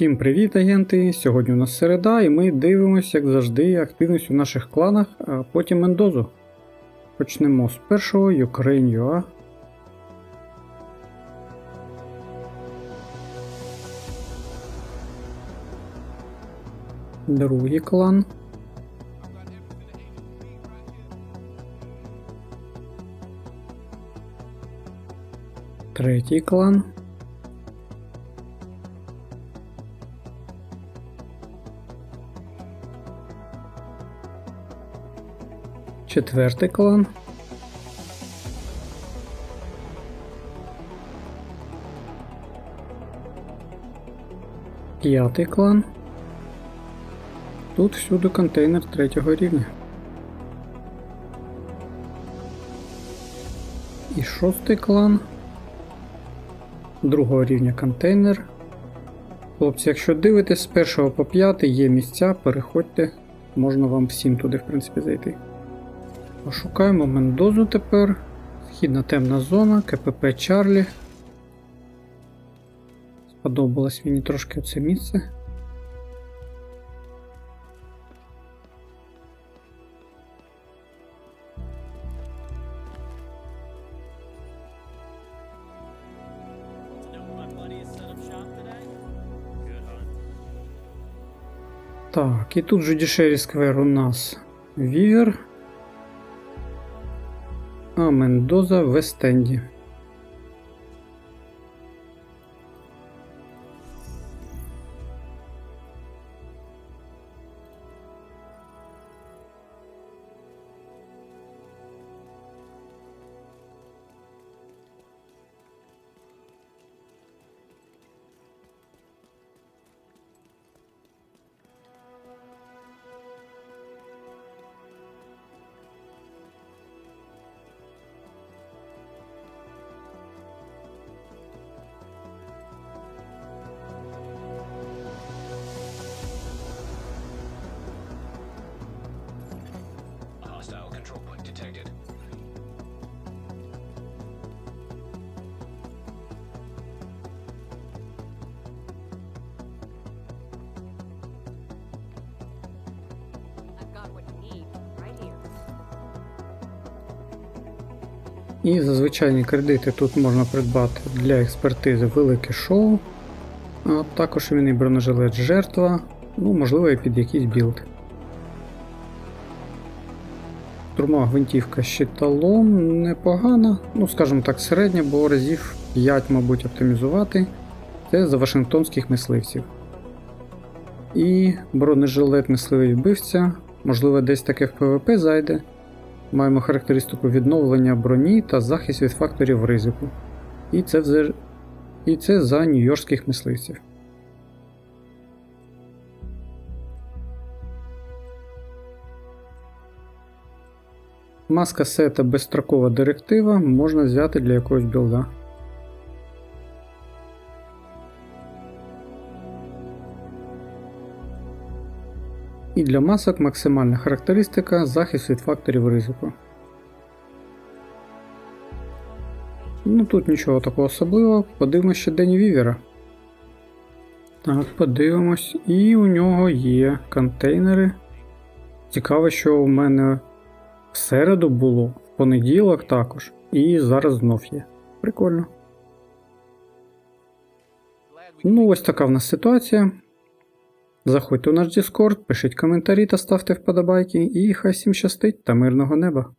Всім привіт, агенти! Сьогодні у нас середа, і ми дивимося, як завжди, активність у наших кланах, а потім Мендозу. Почнемо з першого Ukraine.ua. Другий клан. Третій клан. Четвертий клан. П'ятий клан. Тут всюди контейнер третього рівня. І шостий клан. Другого рівня контейнер. Хлопці, якщо дивитесь з першого по п'ятий, є місця, переходьте. Можна вам всім туди, в принципі, зайти. Пошукаємо Мендозу тепер. Східна темна зона, КПП Чарлі. Сподобалось мені трошки це місце. Так, і тут Judiciary Square у нас Вівер. А Мендоза в Вестенді. І за звичайні кредити тут можна придбати для експертизи велике шоу, а також він і бронежилет жертва, ну, можливо, і під якийсь білд. Турма гвинтівка щиталом непогана, ну скажімо так, середня, бо разів 5, мабуть, оптимізувати. Це за вашингтонських мисливців. І бронежилет мисливий вбивця, можливо, десь таке в ПВП зайде. Маємо характеристику відновлення броні та захист від факторів ризику. І це, взе- І це за нью-йоркських мисливців. Маска сета безстрокова директива можна взяти для якогось білда. І для масок максимальна характеристика захист від факторів ризику. Ну тут нічого такого особливого, подивимось ще Дені Вівера. Так, подивимось, і у нього є контейнери. Цікаво, що у мене в середу було, в понеділок також, і зараз знов є. Прикольно. Ну, ось така в нас ситуація. Заходьте у наш Discord, пишіть коментарі та ставте вподобайки, і хай всім щастить та мирного неба.